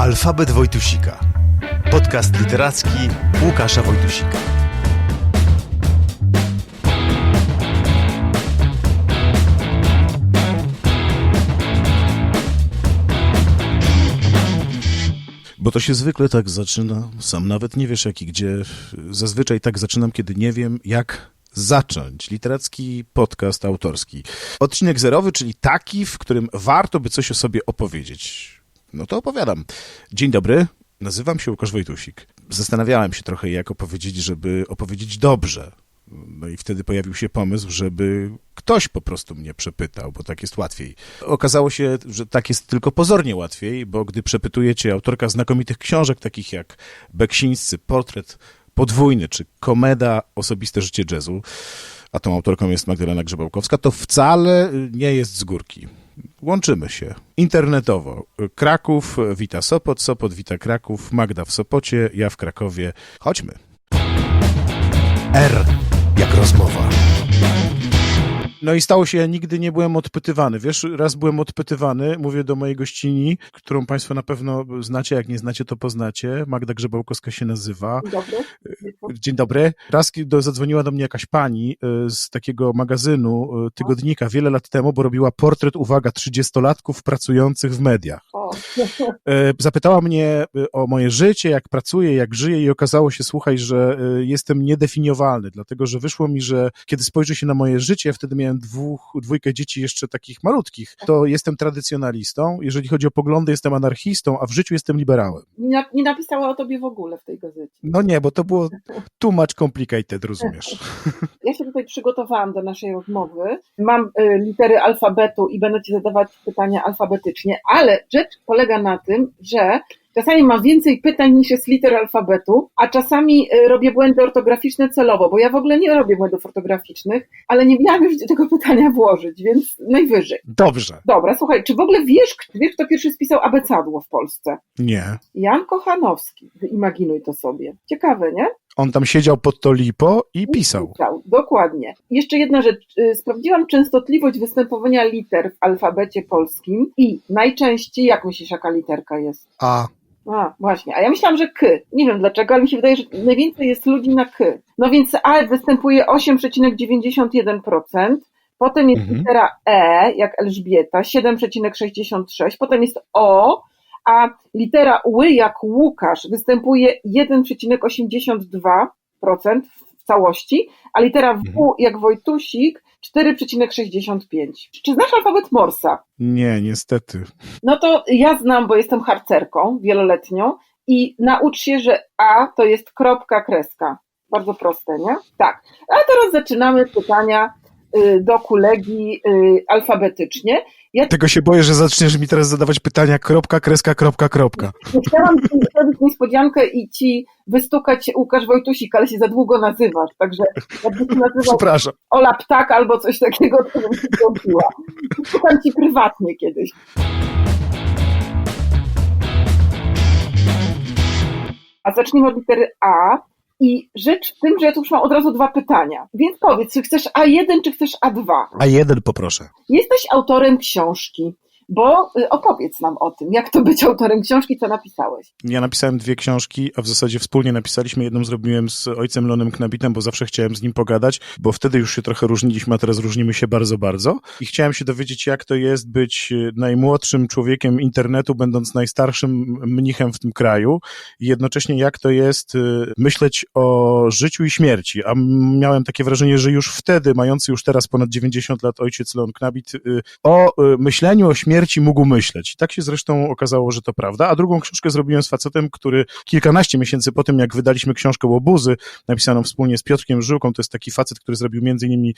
Alfabet Wojtusika. Podcast literacki Łukasza Wojtusika. Bo to się zwykle tak zaczyna, sam nawet nie wiesz jak i gdzie. Zazwyczaj tak zaczynam, kiedy nie wiem jak zacząć. Literacki podcast autorski. Odcinek zerowy, czyli taki, w którym warto by coś o sobie opowiedzieć. No to opowiadam. Dzień dobry, nazywam się Łukasz Wojtusik. Zastanawiałem się trochę, jak opowiedzieć, żeby opowiedzieć dobrze. No i wtedy pojawił się pomysł, żeby ktoś po prostu mnie przepytał, bo tak jest łatwiej. Okazało się, że tak jest tylko pozornie łatwiej, bo gdy przepytujecie autorka znakomitych książek, takich jak Beksińscy, Portret Podwójny czy Komeda Osobiste życie jazzu, a tą autorką jest Magdalena Grzebałkowska, to wcale nie jest z górki. Łączymy się internetowo. Kraków wita Sopot, Sopot wita Kraków, Magda w Sopocie, ja w Krakowie. Chodźmy. R jak rozmowa. No i stało się, ja nigdy nie byłem odpytywany. Wiesz, raz byłem odpytywany, mówię do mojej gościni, którą Państwo na pewno znacie, jak nie znacie, to poznacie. Magda Grzebałkowska się nazywa. Dzień dobry. Dzień dobry. Raz kiedy zadzwoniła do mnie jakaś pani y, z takiego magazynu, y, tygodnika, wiele lat temu, bo robiła portret, uwaga, trzydziestolatków pracujących w mediach. O, E, Zapytała mnie e, o moje życie, jak pracuję, jak żyję i okazało się, słuchaj, że e, jestem niedefiniowalny, dlatego że wyszło mi, że kiedy spojrzy się na moje życie, wtedy miałem dwóch, dwójkę dzieci jeszcze takich malutkich, to jestem tradycjonalistą, jeżeli chodzi o poglądy, jestem anarchistą, a w życiu jestem liberałem. nie, nie napisała o tobie w ogóle w tej gazecie. No nie, bo to było too much complicated, rozumiesz? Ja się tutaj przygotowałam do naszej rozmowy. Mam litery alfabetu i będę ci zadawać pytania alfabetycznie, ale rzecz polega na tym, że czasami mam więcej pytań niż jest liter alfabetu, a czasami y, robię błędy ortograficzne celowo, bo ja w ogóle nie robię błędów ortograficznych, ale nie miałam już gdzie tego pytania włożyć, więc najwyżej. Dobrze. Dobra, słuchaj, czy w ogóle wiesz, kto- wiesz kto pierwszy spisał abecadło w Polsce? Nie. Jan Kochanowski, wyimaginuj to sobie. Ciekawe, nie? On tam siedział pod to lipo i pisał. Pisał, dokładnie. Jeszcze jedna rzecz. Y, Sprawdziłam częstotliwość występowania liter w alfabecie polskim i najczęściej, jak myślisz, jaka literka jest? A. A, właśnie. A ja myślałam, że K. Nie wiem dlaczego, ale mi się wydaje, że najwięcej jest ludzi na K. No więc A występuje 8,91%. Potem jest Mhm. litera E, jak Elżbieta, 7,66%. Potem jest O, a litera Ły, jak Łukasz, występuje 1,82% w całości, a litera W, Mhm. jak Wojtusik, 4,65%. Czy znasz alfabet Morsa? Nie, niestety. No to ja znam, bo jestem harcerką wieloletnią i naucz się, że A to jest kropka, kreska. Bardzo proste, nie? Tak. A teraz zaczynamy pytania y, do kolegi y, alfabetycznie. Ja Tego się boję, że zaczniesz mi teraz zadawać pytania kropka, kreska, kropka, kropka. chciałam ci zrobić niespodziankę i ci wystukać Łukasz Wojtusik, ale się za długo nazywasz, także jakbyś się nazywał Przepraszam. Ola Ptak albo coś takiego, to bym ci zrobiła. Szukam ci prywatnie kiedyś. A zacznijmy od litery A. I rzecz w tym, że ja tu już mam od razu dwa pytania. Więc powiedz, czy chcesz A1, czy chcesz A2? A jeden poproszę. Jesteś autorem książki, bo y, opowiedz nam o tym, jak to być autorem książki, co napisałeś. Ja napisałem dwie książki, a w zasadzie wspólnie napisaliśmy. Jedną zrobiłem z ojcem Lonem Knabitem, bo zawsze chciałem z nim pogadać, bo wtedy już się trochę różniliśmy, a teraz różnimy się bardzo, bardzo. I chciałem się dowiedzieć, jak to jest być e, najmłodszym człowiekiem internetu, będąc najstarszym mnichem w tym kraju i jednocześnie jak to jest e, myśleć o życiu i śmierci. A miałem takie wrażenie, że już wtedy, mający już teraz ponad 90 lat ojciec Leon Knabit, o myśleniu o śmierci mógł myśleć. I tak się zresztą okazało, że to prawda. A drugą książkę zrobiłem z facetem, który kilkanaście miesięcy po tym, jak wydaliśmy książkę Łobuzy, napisaną wspólnie z Piotrkiem Żyłką, to jest taki facet, który zrobił między innymi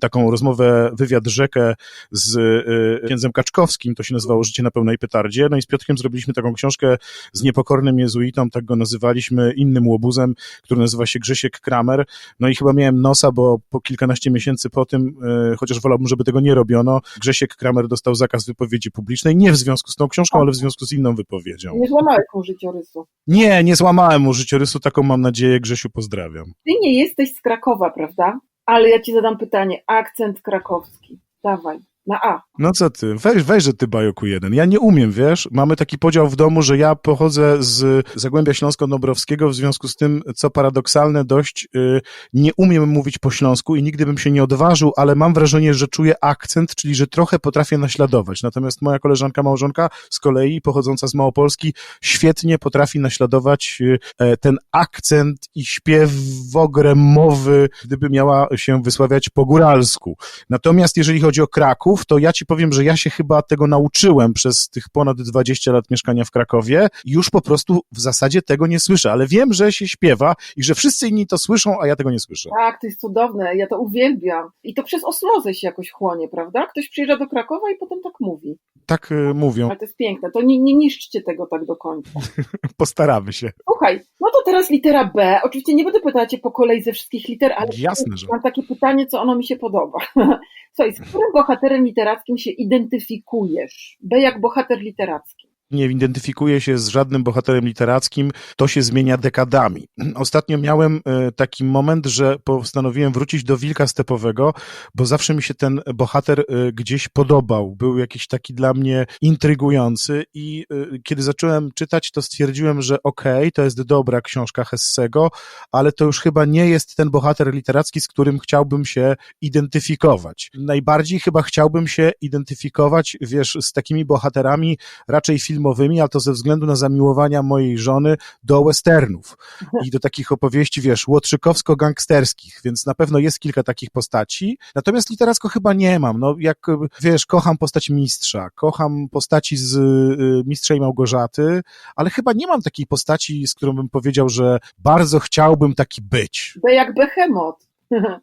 taką rozmowę, wywiad rzekę z y, księdzem Kaczkowskim, to się nazywało Życie na pełnej petardzie. No i z Piotrkiem zrobiliśmy taką książkę z niepokornym jezuitą, tak go nazywaliśmy, innym łobuzem, który nazywa się Grzesiek Kramer. No i chyba miałem nosa, bo po kilkanaście miesięcy po tym, y, chociaż wolałbym, żeby tego nie robiono, Grzesiek Kramer dostał zakaz wypowiedzi publicznej, nie w związku z tą książką, ale w związku z inną wypowiedzią. Nie złamałeś mu życiorysu. Nie, nie złamałem mu życiorysu, taką mam nadzieję, Grzesiu, pozdrawiam. Ty nie jesteś z Krakowa, prawda? Ale ja ci zadam pytanie. Akcent krakowski. Dawaj. Na A. No co ty, weź, weź, że ty bajoku jeden. Ja nie umiem, wiesz, mamy taki podział w domu, że ja pochodzę z Zagłębia Śląsko-Dąbrowskiego, w związku z tym, co paradoksalne dość, y, nie umiem mówić po śląsku i nigdy bym się nie odważył, ale mam wrażenie, że czuję akcent, czyli że trochę potrafię naśladować. Natomiast moja koleżanka małżonka z kolei, pochodząca z Małopolski, świetnie potrafi naśladować y, e, ten akcent i śpiew w ogóle mowy, gdyby miała się wysławiać po góralsku. Natomiast jeżeli chodzi o Kraków, to ja ci powiem, że ja się chyba tego nauczyłem przez tych ponad 20 lat mieszkania w Krakowie już po prostu w zasadzie tego nie słyszę, ale wiem, że się śpiewa i że wszyscy inni to słyszą, a ja tego nie słyszę. Tak, to jest cudowne, ja to uwielbiam. I to przez osmozę się jakoś chłonie, prawda? Ktoś przyjeżdża do Krakowa i potem tak mówi. Tak y, mówią, Ale to jest piękne, to nie, nie niszczcie tego tak do końca. postaramy się. Słuchaj, no to teraz litera B. Oczywiście nie będę pytać cię po kolei ze wszystkich liter, ale Jasne, że. mam takie pytanie, co ono mi się podoba. Słuchaj, z którym bohaterem literackim się identyfikujesz? B jak bohater literacki. Nie identyfikuję się z żadnym bohaterem literackim, to się zmienia dekadami. Ostatnio miałem e, taki moment, że postanowiłem wrócić do Wilka Stepowego, bo zawsze mi się ten bohater e, gdzieś podobał. Był jakiś taki dla mnie intrygujący i e, kiedy zacząłem czytać, to stwierdziłem, że okej, okay, to jest dobra książka Hessego, ale to już chyba nie jest ten bohater literacki, z którym chciałbym się identyfikować. Najbardziej chyba chciałbym się identyfikować, wiesz, z takimi bohaterami raczej filmowymi, a to ze względu na zamiłowania mojej żony do westernów i do takich opowieści, wiesz, łotrzykowsko-gangsterskich, więc na pewno jest kilka takich postaci. Natomiast literacko chyba nie mam. No, jak wiesz, kocham postać mistrza, kocham postaci z y, Mistrza i Małgorzaty, ale chyba nie mam takiej postaci, z którą bym powiedział, że bardzo chciałbym taki być. B jak behemoth.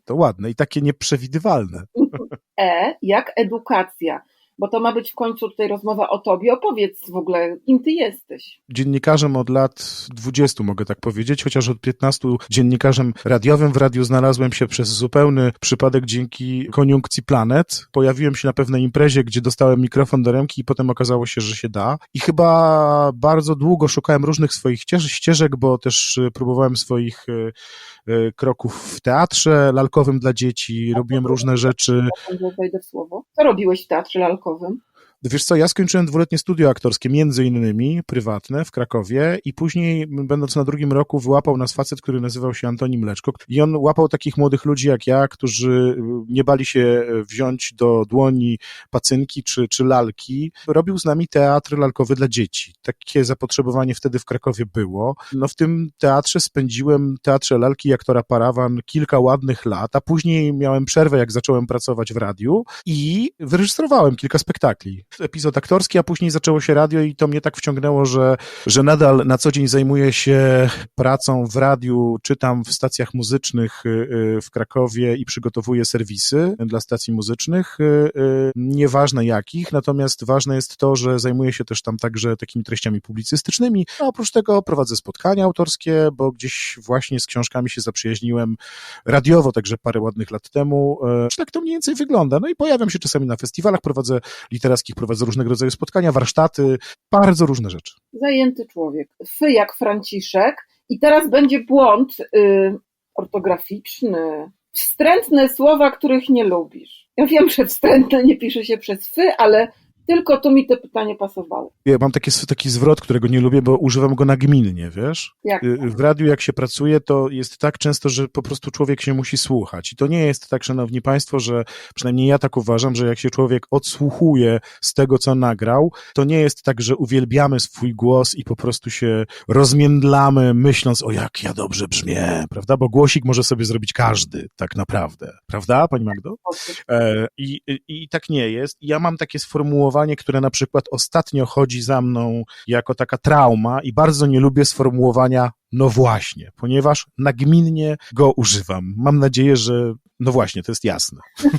To ładne i takie nieprzewidywalne. E jak edukacja. Bo to ma być w końcu tutaj rozmowa o tobie. Opowiedz w ogóle, kim ty jesteś. Dziennikarzem od lat 20, mogę tak powiedzieć, chociaż od 15 dziennikarzem radiowym. W radiu znalazłem się przez zupełny przypadek dzięki koniunkcji Planet. Pojawiłem się na pewnej imprezie, gdzie dostałem mikrofon do ręki i potem okazało się, że się da. I chyba bardzo długo szukałem różnych swoich ścieżek, bo też próbowałem swoich kroków w teatrze lalkowym dla dzieci, robiłem różne rzeczy. Wejdę w słowo. Co robiłeś w teatrze lalkowym? naukowym Wiesz co, ja skończyłem dwuletnie studio aktorskie, między innymi prywatne w Krakowie i później, będąc na drugim roku, wyłapał nas facet, który nazywał się Antoni Mleczko i on łapał takich młodych ludzi jak ja, którzy nie bali się wziąć do dłoni pacynki czy, czy lalki. Robił z nami teatr lalkowy dla dzieci. Takie zapotrzebowanie wtedy w Krakowie było. No w tym teatrze spędziłem, teatrze lalki aktora Parawan kilka ładnych lat, a później miałem przerwę, jak zacząłem pracować w radiu i wyreżyserowałem kilka spektakli epizod aktorski, a później zaczęło się radio i to mnie tak wciągnęło, że, że nadal na co dzień zajmuję się pracą w radiu, czytam w stacjach muzycznych w Krakowie i przygotowuję serwisy dla stacji muzycznych, nieważne jakich, natomiast ważne jest to, że zajmuję się też tam także takimi treściami publicystycznymi, a oprócz tego prowadzę spotkania autorskie, bo gdzieś właśnie z książkami się zaprzyjaźniłem radiowo, także parę ładnych lat temu. Tak to mniej więcej wygląda. No i pojawiam się czasami na festiwalach, prowadzę literackich prowadzę różnego rodzaju spotkania, warsztaty, bardzo różne rzeczy. Zajęty człowiek. Fy jak Franciszek. I teraz będzie błąd yy, ortograficzny. Wstrętne słowa, których nie lubisz. Ja wiem, że wstrętne nie pisze się przez fy, ale tylko tu mi to pytanie pasowało. Ja mam taki, taki zwrot, którego nie lubię, bo używam go nagminnie, wiesz? Jak? W radiu, jak się pracuje, to jest tak często, że po prostu człowiek się musi słuchać. I to nie jest tak, szanowni państwo, że przynajmniej ja tak uważam, że jak się człowiek odsłuchuje z tego, co nagrał, to nie jest tak, że uwielbiamy swój głos i po prostu się rozmiędlamy, myśląc, o jak ja dobrze brzmię, prawda? Bo głosik może sobie zrobić każdy, tak naprawdę. Prawda, pani Magdo? E, i, i, I tak nie jest. Ja mam takie sformułowanie, które na przykład ostatnio chodzi za mną jako taka trauma i bardzo nie lubię sformułowania no właśnie, ponieważ nagminnie go używam. Mam nadzieję, że no właśnie, to jest jasne.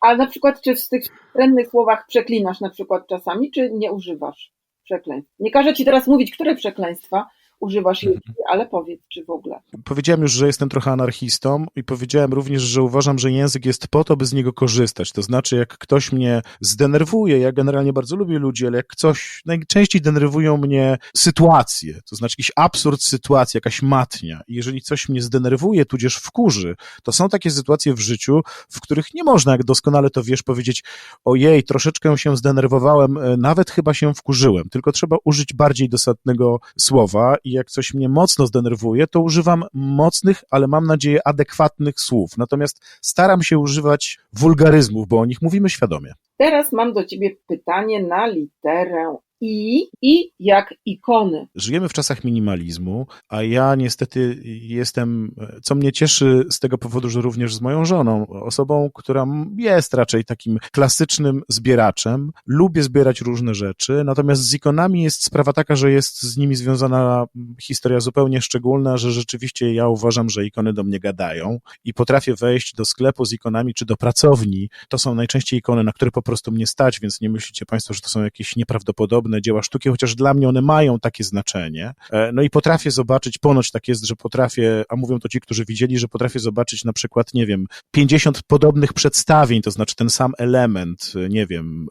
A na przykład, czy w tych wstrętnych słowach przeklinasz na przykład czasami, czy nie używasz przekleństw? Nie każę ci teraz mówić, które przekleństwa używasz Mhm. jej, ale powiedz, czy w ogóle. Powiedziałem już, że jestem trochę anarchistą i powiedziałem również, że uważam, że język jest po to, by z niego korzystać. To znaczy, jak ktoś mnie zdenerwuje, ja generalnie bardzo lubię ludzi, ale jak coś, najczęściej denerwują mnie sytuacje, to znaczy jakiś absurd sytuacji, jakaś matnia. I jeżeli coś mnie zdenerwuje, tudzież wkurzy, to są takie sytuacje w życiu, w których nie można, jak doskonale to wiesz, powiedzieć, ojej, troszeczkę się zdenerwowałem, e, nawet chyba się wkurzyłem, tylko trzeba użyć bardziej dosadnego słowa i jak coś mnie mocno zdenerwuje, to używam mocnych, ale mam nadzieję adekwatnych słów. Natomiast staram się używać wulgaryzmów, bo o nich mówimy świadomie. Teraz mam do ciebie pytanie na literę I i jak ikony. Żyjemy w czasach minimalizmu, a ja niestety jestem, co mnie cieszy z tego powodu, że również z moją żoną, osobą, która jest raczej takim klasycznym zbieraczem. Lubię zbierać różne rzeczy, natomiast z ikonami jest sprawa taka, że jest z nimi związana historia zupełnie szczególna, że rzeczywiście ja uważam, że ikony do mnie gadają i potrafię wejść do sklepu z ikonami czy do pracowni. To są najczęściej ikony, na które po prostu mnie stać, więc nie myślicie Państwo, że to są jakieś nieprawdopodobne dzieła sztuki, chociaż dla mnie one mają takie znaczenie. No i potrafię zobaczyć, ponoć tak jest, że potrafię, a mówią to ci, którzy widzieli, że potrafię zobaczyć na przykład, nie wiem, 50 podobnych przedstawień, to znaczy ten sam element, nie wiem,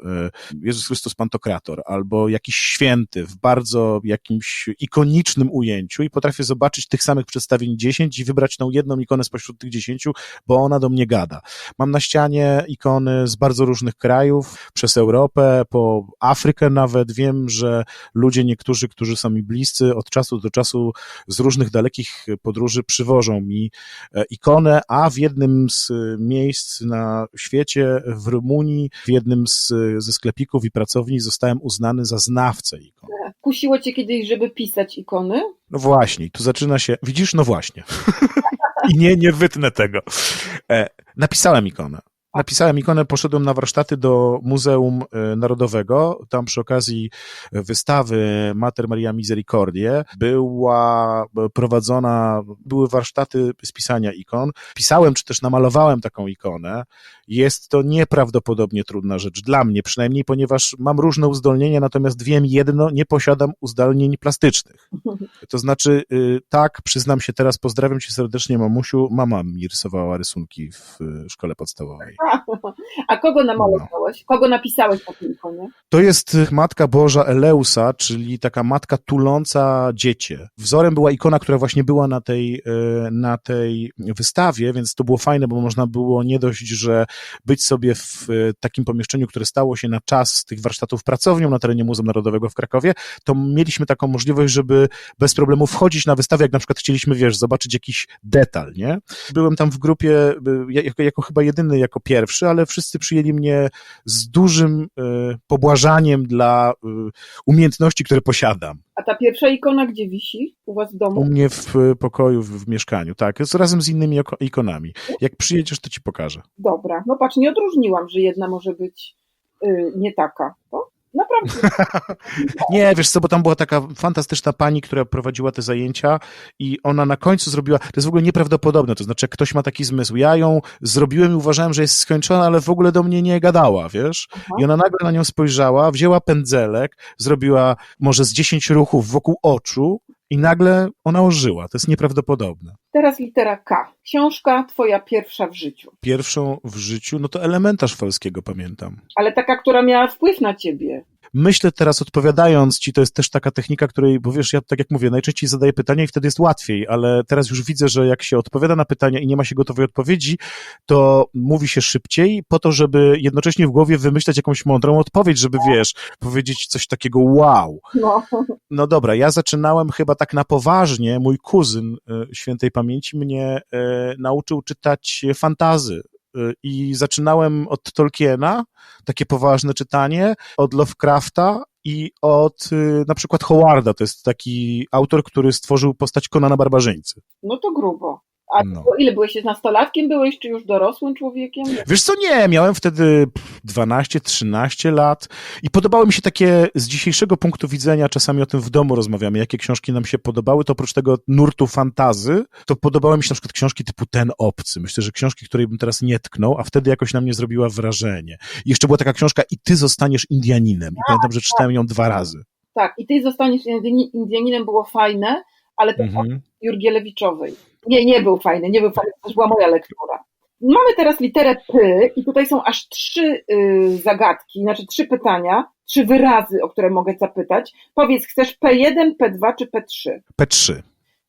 Jezus Chrystus Pantokrator, albo jakiś święty w bardzo jakimś ikonicznym ujęciu i potrafię zobaczyć tych samych przedstawień 10 i wybrać tą jedną ikonę spośród tych 10, bo ona do mnie gada. Mam na ścianie ikony z bardzo różnych krajów, przez Europę, po Afrykę nawet, wiem, że ludzie niektórzy, którzy są mi bliscy, od czasu do czasu z różnych dalekich podróży przywożą mi ikonę, a w jednym z miejsc na świecie, w Rumunii, w jednym z, ze sklepików i pracowni zostałem uznany za znawcę ikon. Kusiło cię kiedyś, żeby pisać ikony? No właśnie, tu zaczyna się, widzisz, no właśnie. I nie, nie wytnę tego. E, napisałem ikonę. Napisałem ikonę, poszedłem na warsztaty do Muzeum Narodowego. Tam przy okazji wystawy Mater Maria Misericordie była prowadzona, były warsztaty z pisania ikon. Pisałem, czy też namalowałem taką ikonę. Jest to nieprawdopodobnie trudna rzecz dla mnie, przynajmniej ponieważ mam różne uzdolnienia, natomiast wiem jedno, nie posiadam uzdolnień plastycznych. To znaczy, tak, przyznam się teraz, pozdrawiam cię serdecznie, mamusiu, mama mi rysowała rysunki w szkole podstawowej. A kogo namalowałeś? Kogo napisałeś na tej ikonie? To jest Matka Boża Eleusa, czyli taka matka tuląca dziecię. Wzorem była ikona, która właśnie była na tej, na tej wystawie, więc to było fajne, bo można było nie dość, że być sobie w takim pomieszczeniu, które stało się na czas tych warsztatów pracownią na terenie Muzeum Narodowego w Krakowie, to mieliśmy taką możliwość, żeby bez problemu wchodzić na wystawę, jak na przykład chcieliśmy, wiesz, zobaczyć jakiś detal, nie? Byłem tam w grupie jako, jako chyba jedyny, jako pierwszy, ale wszyscy przyjęli mnie z dużym y, pobłażaniem dla y, umiejętności, które posiadam. A ta pierwsza ikona gdzie wisi? U was w domu? U mnie w pokoju, w, w mieszkaniu, tak. Jest razem z innymi ikonami. Jak przyjedziesz, to ci pokażę. Dobra. No patrz, nie odróżniłam, że jedna może być y, nie taka. To? Naprawdę. nie, wiesz co, bo tam była taka fantastyczna pani, która prowadziła te zajęcia i ona na końcu zrobiła, to jest w ogóle nieprawdopodobne, to znaczy ktoś ma taki zmysł, ja ją zrobiłem i uważałem, że jest skończona, ale w ogóle do mnie nie gadała, wiesz? Aha. I ona nagle na nią spojrzała, wzięła pędzelek, zrobiła może z 10 ruchów wokół oczu i nagle ona ożyła. To jest nieprawdopodobne. Teraz litera K. Książka twoja pierwsza w życiu. Pierwszą w życiu, no to elementarz Falskiego pamiętam. Ale taka, która miała wpływ na ciebie. Myślę teraz odpowiadając ci, to jest też taka technika, której, bo wiesz, ja tak jak mówię, najczęściej zadaję pytania i wtedy jest łatwiej, ale teraz już widzę, że jak się odpowiada na pytania i nie ma się gotowej odpowiedzi, to mówi się szybciej po to, żeby jednocześnie w głowie wymyślać jakąś mądrą odpowiedź, żeby wiesz, powiedzieć coś takiego wow. No. no dobra, ja zaczynałem chyba tak na poważnie, mój kuzyn świętej pamięci mnie e, nauczył czytać fantazy i zaczynałem od Tolkiena, takie poważne czytanie, od Lovecrafta i od na przykład Howarda, to jest taki autor, który stworzył postać Konana Barbarzyńcy. No to grubo. A no. ile byłeś nastolatkiem, byłeś, czy już dorosłym człowiekiem? Wiesz co, nie, miałem wtedy 12-13 lat i podobały mi się takie, z dzisiejszego punktu widzenia, czasami o tym w domu rozmawiamy, jakie książki nam się podobały, to oprócz tego nurtu fantazy, to podobały mi się na przykład książki typu Ten Obcy. Myślę, że książki, której bym teraz nie tknął, a wtedy jakoś na mnie zrobiła wrażenie. I jeszcze była taka książka I ty zostaniesz Indianinem. I tak, pamiętam, że czytałem ją dwa razy. Tak, i ty zostaniesz Indianinem było fajne, ale to Mhm. Jurgielewiczowej. Nie, nie był fajny, nie był fajny, to była moja lektura. Mamy teraz literę P i tutaj są aż trzy y, zagadki, znaczy trzy pytania, trzy wyrazy, o które mogę zapytać. Powiedz, chcesz P1, P2 czy P3? P3.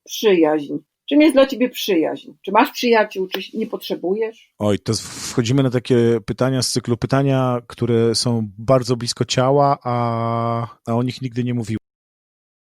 Przyjaźń. Czym jest dla ciebie przyjaźń? Czy masz przyjaciół, czy nie potrzebujesz? Oj, to wchodzimy na takie pytania z cyklu pytania, które są bardzo blisko ciała, a, a o nich nigdy nie mówiłem.